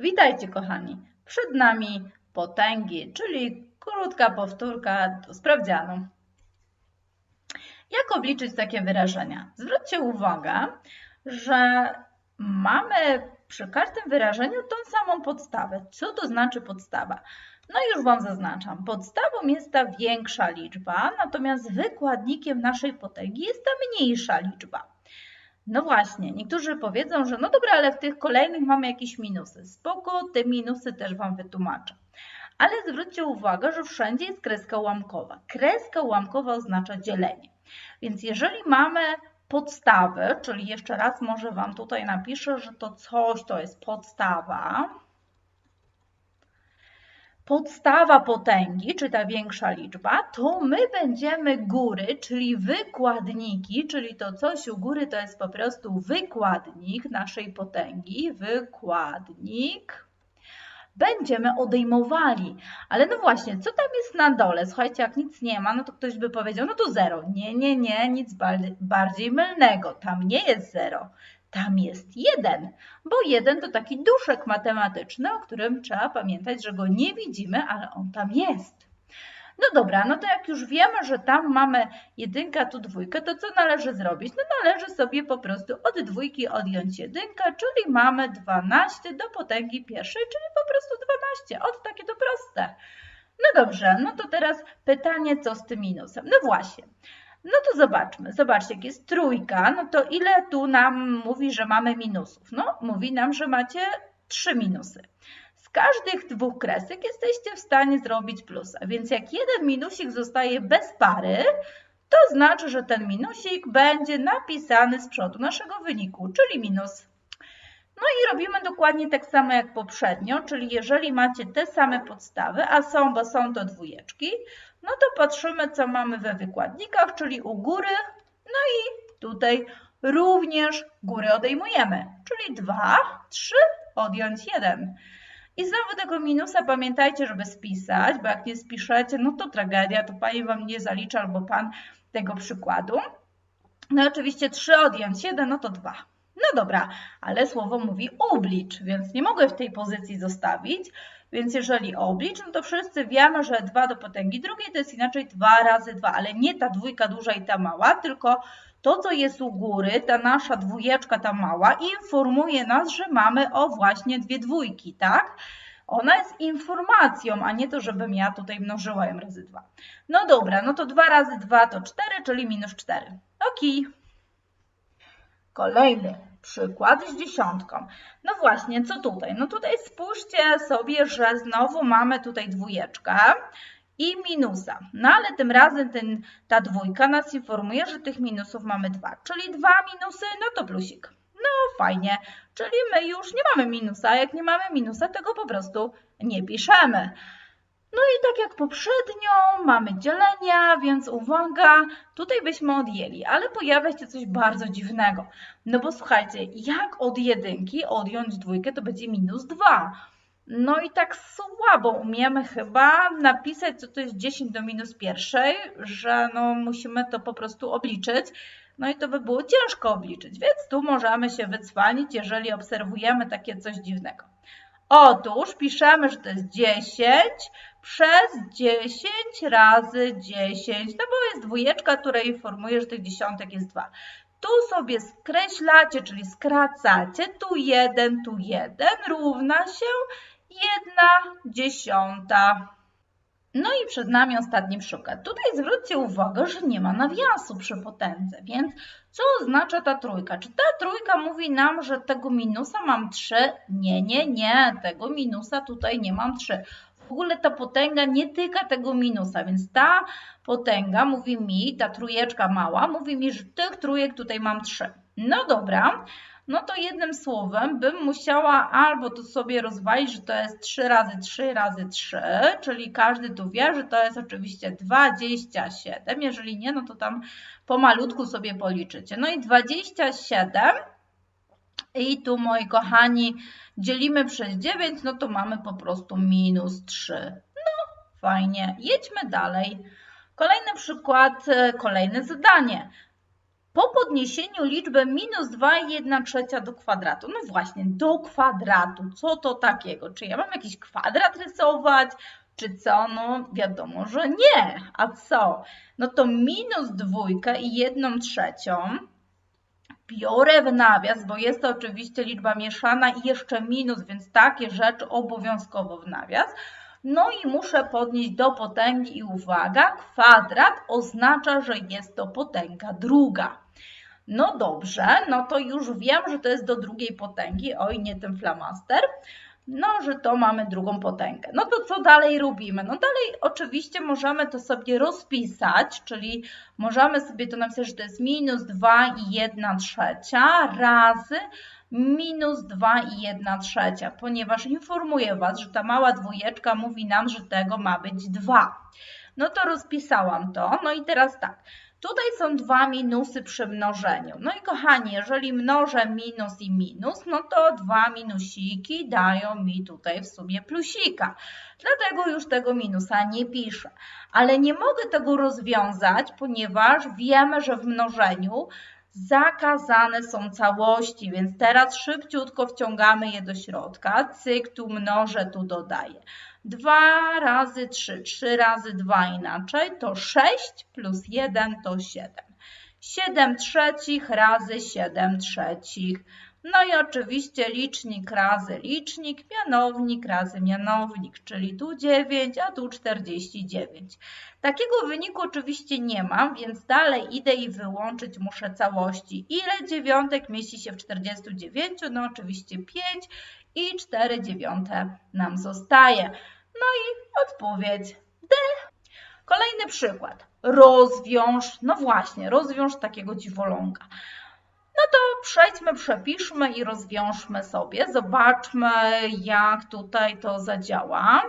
Witajcie kochani. Przed nami potęgi, czyli krótka powtórka do sprawdzianu. Jak obliczyć takie wyrażenia? Zwróćcie uwagę, że mamy przy każdym wyrażeniu tą samą podstawę. Co to znaczy podstawa? No już Wam zaznaczam. Podstawą jest ta większa liczba, natomiast wykładnikiem naszej potęgi jest ta mniejsza liczba. No właśnie, niektórzy powiedzą, że no dobra, ale w tych kolejnych mamy jakieś minusy. Spoko, te minusy też Wam wytłumaczę. Ale zwróćcie uwagę, że wszędzie jest kreska ułamkowa. Kreska ułamkowa oznacza dzielenie. Więc jeżeli mamy podstawę, czyli jeszcze raz może Wam tutaj napiszę, że to coś to jest podstawa, podstawa potęgi, czy ta większa liczba, to my będziemy góry, czyli wykładniki, czyli to coś u góry to jest po prostu wykładnik naszej potęgi, wykładnik. Będziemy odejmowali. Ale no właśnie, co tam jest na dole? Słuchajcie, jak nic nie ma, no to ktoś by powiedział, no to zero. Nie, nie, nie, nic bardziej mylnego. Tam nie jest zero. Tam jest jeden, bo jeden to taki duszek matematyczny, o którym trzeba pamiętać, że go nie widzimy, ale on tam jest. No dobra, no to jak już wiemy, że tam mamy jedynkę, tu dwójkę, to co należy zrobić? No należy sobie po prostu od dwójki odjąć jedynkę, czyli mamy 12 do potęgi pierwszej, czyli po prostu 12. Od takie to proste. No dobrze, no to teraz pytanie, co z tym minusem? No właśnie. No to zobaczmy. Zobaczcie, jak jest trójka, no to ile tu nam mówi, że mamy minusów? No, mówi nam, że macie trzy minusy. Z każdych dwóch kresek jesteście w stanie zrobić plusa, więc jak jeden minusik zostaje bez pary, to znaczy, że ten minusik będzie napisany z przodu naszego wyniku, czyli minus. No i robimy dokładnie tak samo jak poprzednio, czyli jeżeli macie te same podstawy, a są, bo są to dwójeczki, no to patrzymy, co mamy we wykładnikach, czyli u góry, no i tutaj również góry odejmujemy, czyli 2, 3, odjąć 1. I znowu tego minusa pamiętajcie, żeby spisać, bo jak nie spiszecie, no to tragedia, to pani wam nie zalicza albo pan tego przykładu. No oczywiście 3 odjąć 1, no to 2. No dobra, ale słowo mówi oblicz, więc nie mogę w tej pozycji zostawić. Więc jeżeli oblicz, no to wszyscy wiemy, że 2 do potęgi drugiej to jest inaczej 2 razy 2, ale nie ta dwójka duża i ta mała, tylko to, co jest u góry, ta nasza dwójeczka, ta mała, informuje nas, że mamy o właśnie dwie dwójki, tak? Ona jest informacją, a nie to, żebym ja tutaj mnożyła ją razy 2. No dobra, no to 2 razy 2 to 4, czyli minus 4. Ok. Kolejny przykład z dziesiątką. No właśnie, co tutaj? No tutaj spójrzcie sobie, że znowu mamy tutaj dwójeczkę i minusa. No ale tym razem ten, ta dwójka nas informuje, że tych minusów mamy dwa, czyli dwa minusy, no to plusik. No fajnie, czyli my już nie mamy minusa, jak nie mamy minusa, tego po prostu nie piszemy. No i tak jak poprzednio mamy dzielenia, więc uwaga, tutaj byśmy odjęli, ale pojawia się coś bardzo dziwnego. No bo słuchajcie, jak od jedynki odjąć dwójkę, to będzie minus 2. No i tak słabo umiemy chyba napisać, co to jest 10 do minus pierwszej, że no musimy to po prostu obliczyć. No i to by było ciężko obliczyć, więc tu możemy się wycwanić, jeżeli obserwujemy takie coś dziwnego. Otóż piszemy, że to jest 10 przez 10 razy 10, no bo jest dwójeczka, która informuje, że tych dziesiątek jest 2. Tu sobie skreślacie, czyli skracacie, tu 1, tu 1, równa się 1 dziesiąta. No i przed nami ostatni przykład. Tutaj zwróćcie uwagę, że nie ma nawiasu przy potędze, więc co oznacza ta trójka? Czy ta trójka mówi nam, że tego minusa mam 3? Nie, nie, nie, tego minusa tutaj nie mam 3. W ogóle ta potęga nie tyka tego minusa, więc ta potęga mówi mi, ta trójeczka mała, mówi mi, że tych trójek tutaj mam 3. No dobra, no to jednym słowem bym musiała albo to sobie rozwalić, że to jest 3 razy 3 razy 3, czyli każdy tu wie, że to jest oczywiście 27. Jeżeli nie, no to tam pomalutku sobie policzycie. No i 27 i tu moi kochani dzielimy przez 9, no to mamy po prostu minus 3. No fajnie, jedźmy dalej. Kolejny przykład, kolejne zadanie. po podniesieniu liczby minus 2 i 1 trzecia do kwadratu. No właśnie, do kwadratu. Co to takiego? Czy ja mam jakiś kwadrat rysować? Czy co? No wiadomo, że nie. A co? No to minus dwójkę i jedną trzecią biorę w nawias, bo jest to oczywiście liczba mieszana i jeszcze minus, więc takie rzeczy obowiązkowo w nawias. No i muszę podnieść do potęgi i uwaga, kwadrat oznacza, że jest to potęga druga. No dobrze, no to już wiem, że to jest do drugiej potęgi. Oj, nie ten flamaster. No, że to mamy drugą potęgę. No to co dalej robimy? No dalej oczywiście możemy to sobie rozpisać, czyli możemy sobie to napisać, że to jest minus 2 i 1 trzecia razy minus 2 i 1 trzecia, ponieważ informuję Was, że ta mała dwójeczka mówi nam, że tego ma być 2. No to rozpisałam to. No i teraz tak. Tutaj są dwa minusy przy mnożeniu. No i kochani, jeżeli mnożę minus i minus, no to dwa minusiki dają mi tutaj w sumie plusika. Dlatego już tego minusa nie piszę. Ale nie mogę tego rozwiązać, ponieważ wiemy, że w mnożeniu zakazane są całości, więc teraz szybciutko wciągamy je do środka. Cyk, tu mnożę, tu dodaję. 2 razy 3, 3 razy 2 inaczej to 6 plus 1 to 7. 7 trzecich razy 7 trzecich. No i oczywiście licznik razy licznik, mianownik razy mianownik, czyli tu 9, a tu 49. Takiego wyniku oczywiście nie mam, więc dalej idę i wyłączyć muszę całości. Ile dziewiątek mieści się w 49? No oczywiście 5 i 4 dziewiąte nam zostaje. No i odpowiedź D. Kolejny przykład. Rozwiąż, no właśnie, rozwiąż takiego dziwoląga. No to przejdźmy, przepiszmy i rozwiążmy sobie. Zobaczmy, jak tutaj to zadziała.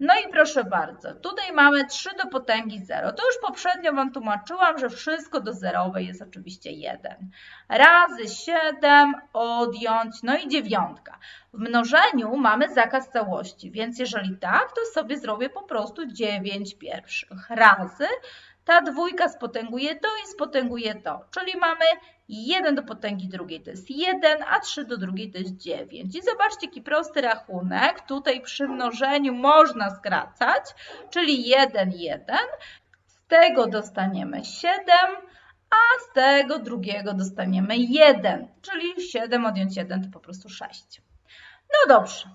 No i proszę bardzo, tutaj mamy 3 do potęgi 0. To już poprzednio Wam tłumaczyłam, że wszystko do zerowej jest oczywiście 1. Razy 7 odjąć, no i dziewiątka. W mnożeniu mamy zakaz całości, więc jeżeli tak, to sobie zrobię po prostu 9 pierwszych razy ta dwójka spotęguje to i spotęguje to. Czyli mamy 1 do potęgi drugiej to jest 1, a 3 do drugiej to jest 9. I zobaczcie, jaki prosty rachunek. Tutaj przy mnożeniu można skracać, czyli 1, 1. Z tego dostaniemy 7, a z tego drugiego dostaniemy 1, czyli 7 odjąć 1 to po prostu 6. No dobrze.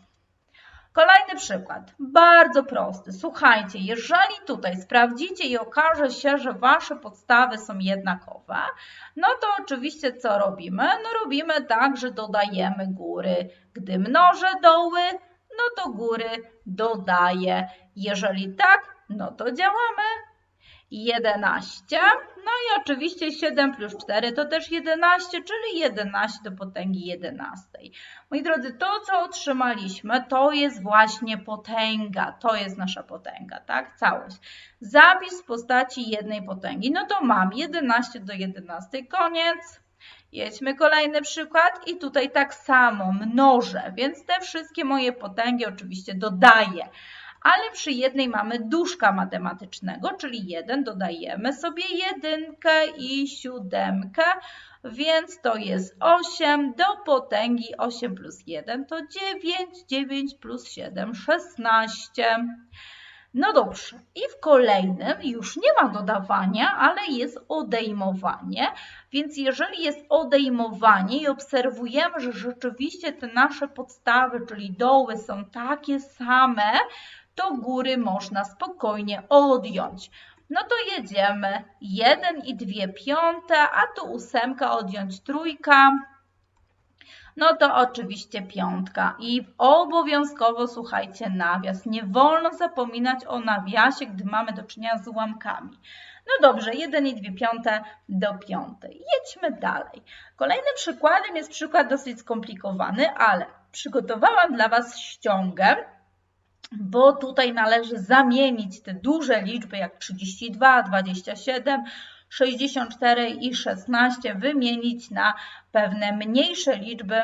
Kolejny przykład, bardzo prosty. Słuchajcie, jeżeli tutaj sprawdzicie i okaże się, że Wasze podstawy są jednakowe, no to oczywiście co robimy? No robimy tak, że dodajemy góry. Gdy mnożę doły, no to góry dodaję. Jeżeli tak, no to działamy. 11. No i oczywiście 7 plus 4 to też 11, czyli 11 do potęgi 11. Moi drodzy, to co otrzymaliśmy, to jest właśnie potęga. To jest nasza potęga, tak? Całość. Zapis w postaci jednej potęgi. No to mam 11 do 11, koniec. Jedźmy kolejny przykład i tutaj tak samo mnożę, więc te wszystkie moje potęgi oczywiście dodaję ale przy jednej mamy duszka matematycznego, czyli 1 dodajemy sobie jedynkę i siódemkę, więc to jest 8 do potęgi 8 plus 1 to 9, 9 plus 7 16. No dobrze, i w kolejnym już nie ma dodawania, ale jest odejmowanie, więc jeżeli jest odejmowanie i obserwujemy, że rzeczywiście te nasze podstawy, czyli doły są takie same, to góry można spokojnie odjąć. No to jedziemy 1 i 2 piąte, a tu ósemka odjąć trójka. No to oczywiście piątka i obowiązkowo słuchajcie nawias. Nie wolno zapominać o nawiasie, gdy mamy do czynienia z ułamkami. No dobrze, 1 i 2 piąte do piątej. Jedźmy dalej. Kolejnym przykładem jest przykład dosyć skomplikowany, ale przygotowałam dla Was ściągę bo tutaj należy zamienić te duże liczby jak 32, 27, 64 i 16, wymienić na pewne mniejsze liczby,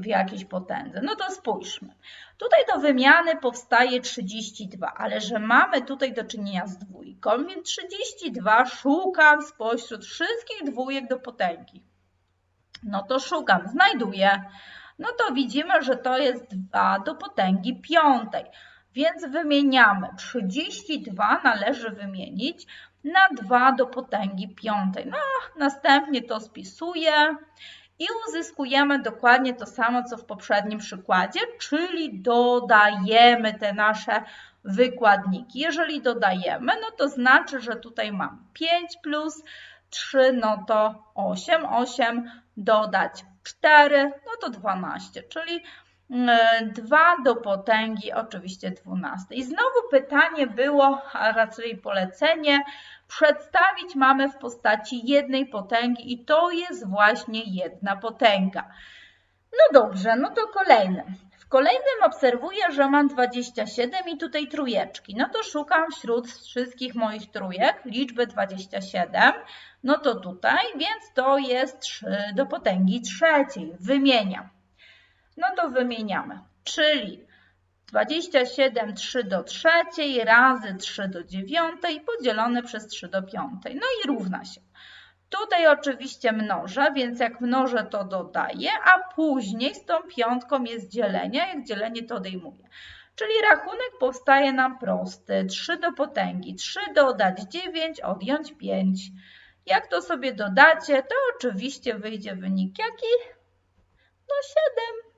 w jakiejś potędze. No to spójrzmy. Tutaj do wymiany powstaje 32, ale że mamy tutaj do czynienia z dwójką, więc 32 szukam spośród wszystkich dwójek do potęgi. No to szukam, znajduję. No to widzimy, że to jest 2 do potęgi piątej. Więc wymieniamy. 32 należy wymienić na 2 do potęgi piątej. No, następnie to spisuję i uzyskujemy dokładnie to samo, co w poprzednim przykładzie, czyli dodajemy te nasze wykładniki. Jeżeli dodajemy, no to znaczy, że tutaj mam 5 plus 3, no to 8, 8 dodać 4, no to 12, czyli 2 do potęgi oczywiście 12. I znowu pytanie było, a raczej polecenie, przedstawić mamy w postaci jednej potęgi i to jest właśnie jedna potęga. No dobrze, no to kolejny. Kolejnym obserwuję, że mam 27 i tutaj trójeczki. No to szukam wśród wszystkich moich trójek liczby 27. No to tutaj, więc to jest 3 do potęgi trzeciej. Wymieniam. No to wymieniamy. Czyli 27 3 do trzeciej razy 3 do dziewiątej podzielone przez 3 do piątej. No i równa się. Tutaj oczywiście mnożę, więc jak mnożę to dodaję, a później z tą piątką jest dzielenie, jak dzielenie to odejmuję. Czyli rachunek powstaje nam prosty. 3 do potęgi 3 dodać 9, odjąć 5. Jak to sobie dodacie, to oczywiście wyjdzie wynik jaki? No 7.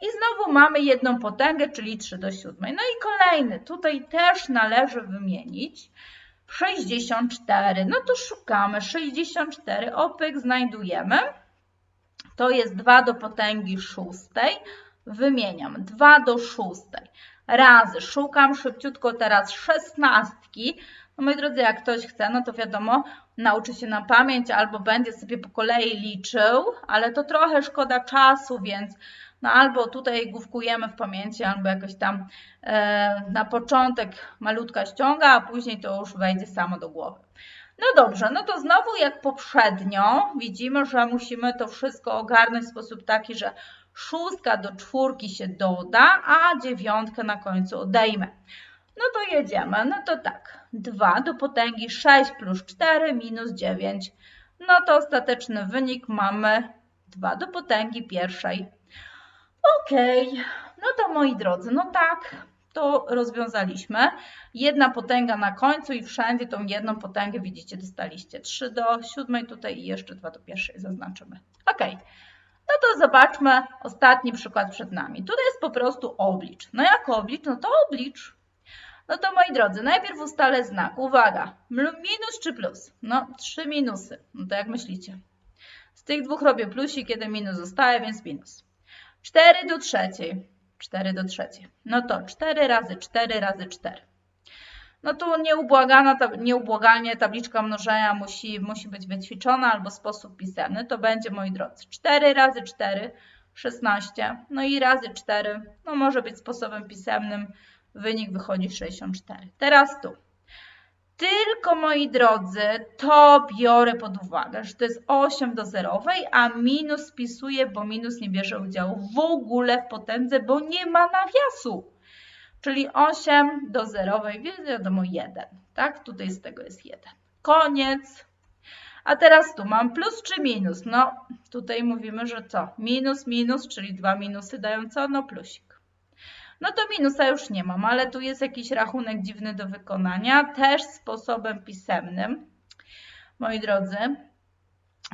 I znowu mamy jedną potęgę, czyli 3 do 7. No i kolejny. Tutaj też należy wymienić 64. No to szukamy. 64 opyk znajdujemy. To jest 2 do potęgi 6. Wymieniam 2 do 6. Razy szukam szybciutko teraz szesnastki. No moi drodzy, jak ktoś chce, no to wiadomo, nauczy się na pamięć albo będzie sobie po kolei liczył, ale to trochę szkoda czasu, więc no albo tutaj główkujemy w pamięci, albo jakoś tam e, na początek malutka ściąga, a później to już wejdzie samo do głowy. No dobrze, no to znowu jak poprzednio widzimy, że musimy to wszystko ogarnąć w sposób taki, że szóstka do czwórki się doda, a dziewiątkę na końcu odejmę. No to jedziemy, no to tak, 2 do potęgi 6 plus 4 minus 9. No to ostateczny wynik mamy 2 do potęgi pierwszej. Okej, okay. no to moi drodzy, no tak, to rozwiązaliśmy. Jedna potęga na końcu i wszędzie tą jedną potęgę widzicie, dostaliście 3 do 7 tutaj i jeszcze 2 do pierwszej zaznaczymy. Ok, no to zobaczmy ostatni przykład przed nami. Tutaj jest po prostu oblicz. No jak oblicz? No to oblicz. No to moi drodzy, najpierw ustalę znak. Uwaga, minus czy plus? No, trzy minusy. No to jak myślicie? Z tych dwóch robię plusik, jeden minus zostaje, więc minus. 4 do trzeciej. 4 do trzeciej. No to 4 razy 4 razy 4. No tu nieubłagana, nieubłagalnie tabliczka mnożenia musi, musi być wyćwiczona albo sposób pisemny. To będzie, moi drodzy, 4 razy 4, 16. No i razy 4, no może być sposobem pisemnym. Wynik wychodzi 64. Teraz tu. Tylko, moi drodzy, to biorę pod uwagę, że to jest 8 do zerowej, a minus spisuję, bo minus nie bierze udziału w ogóle w potędze, bo nie ma nawiasu. Czyli 8 do zerowej, więc wiadomo 1. Tak, tutaj z tego jest 1. Koniec. A teraz tu mam plus czy minus? No, tutaj mówimy, że co? Minus, minus, czyli dwa minusy dają co? No plusik. No to minusa już nie mam, ale tu jest jakiś rachunek dziwny do wykonania, też sposobem pisemnym, moi drodzy.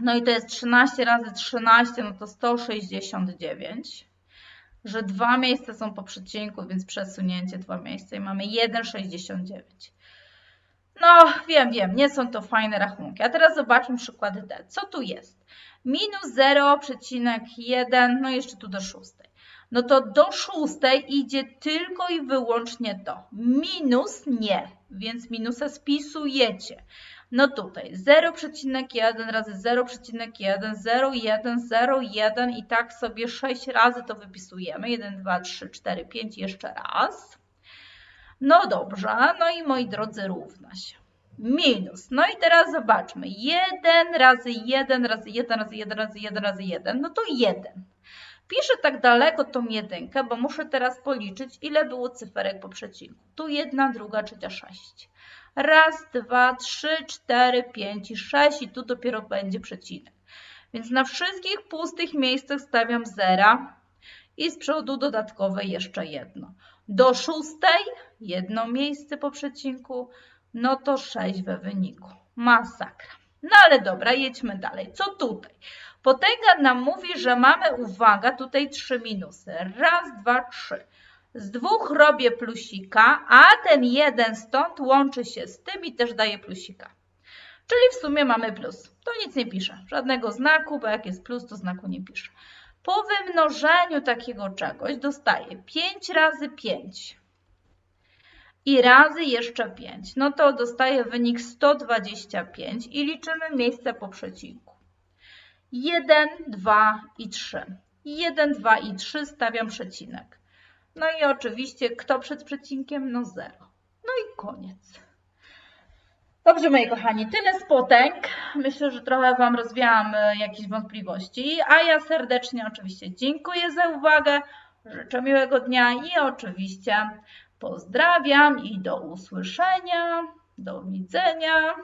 No i to jest 13 razy 13, no to 169. Że dwa miejsca są po przecinku, więc przesunięcie dwa miejsca i mamy 1,69. No, wiem, wiem, nie są to fajne rachunki. A teraz zobaczmy przykład D. Co tu jest? Minus 0,1, no jeszcze tu do szóstej no to do szóstej idzie tylko i wyłącznie to. Minus nie, więc minusa spisujecie. No tutaj 0,1 razy 0,1, 0,1, 0,1 i tak sobie 6 razy to wypisujemy. 1, 2, 3, 4, 5, jeszcze raz. No dobrze, no i moi drodzy równa się. Minus. No i teraz zobaczmy. 1 razy 1 razy 1 razy 1 razy 1 razy 1, no to 1. Piszę tak daleko tą jedynkę, bo muszę teraz policzyć, ile było cyferek po przecinku. Tu jedna, druga, trzecia, sześć. Raz, dwa, trzy, cztery, pięć i sześć i tu dopiero będzie przecinek. Więc na wszystkich pustych miejscach stawiam zera i z przodu dodatkowe jeszcze jedno. Do szóstej jedno miejsce po przecinku, no to sześć we wyniku. Masakra. No ale dobra, jedźmy dalej. Co tutaj? Potęga nam mówi, że mamy, uwaga, tutaj trzy minusy. Raz, dwa, trzy. Z dwóch robię plusika, a ten jeden stąd łączy się z tym i też daje plusika. Czyli w sumie mamy plus. To nic nie piszę. Żadnego znaku, bo jak jest plus, to znaku nie piszę. Po wymnożeniu takiego czegoś dostaję 5 razy 5 i razy jeszcze 5. No to dostaję wynik 125 i liczymy miejsca po przecinku. 1, 2 i 3. 1, 2 i 3 stawiam przecinek. No i oczywiście kto przed przecinkiem? No 0. No i koniec. Dobrze, moi kochani, tyle z potęg. Myślę, że trochę Wam rozwiałam e, jakieś wątpliwości, a ja serdecznie oczywiście dziękuję za uwagę, życzę miłego dnia i oczywiście pozdrawiam i do usłyszenia, do widzenia.